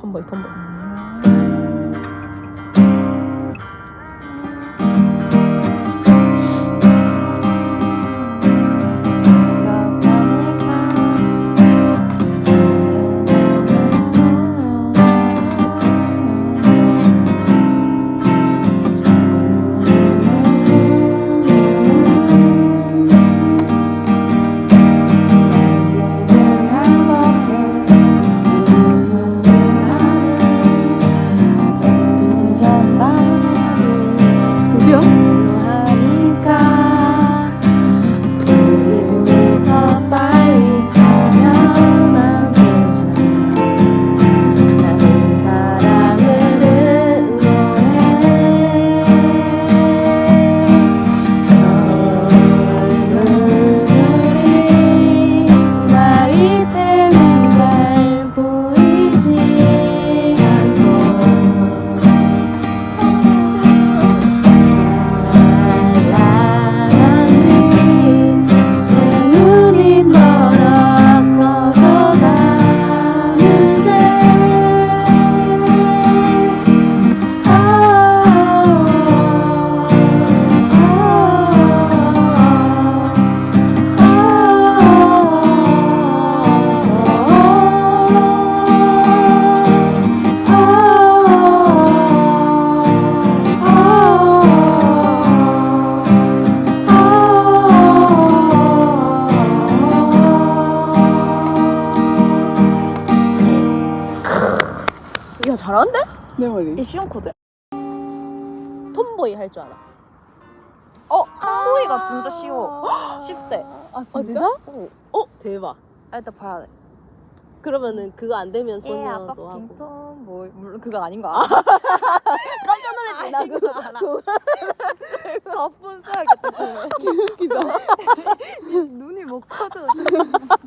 톰보이 톰보이 야 잘하는데? 내 머리. 이 쉬운 코드. 톰보이 할 줄 알아 어, tom보이가 진짜 쉬워. 쉽대. 아어 진짜? 어 대박 아, 일단 봐야 돼. 그러면은 그거 안 되면 예, 소녀도 아빠 하고 tom보이. 물론 그거 아닌가? 깜짝 놀랐지 나 그거 그거 가쁜 써야겠다. 웃기다. 눈이 뭐 커져.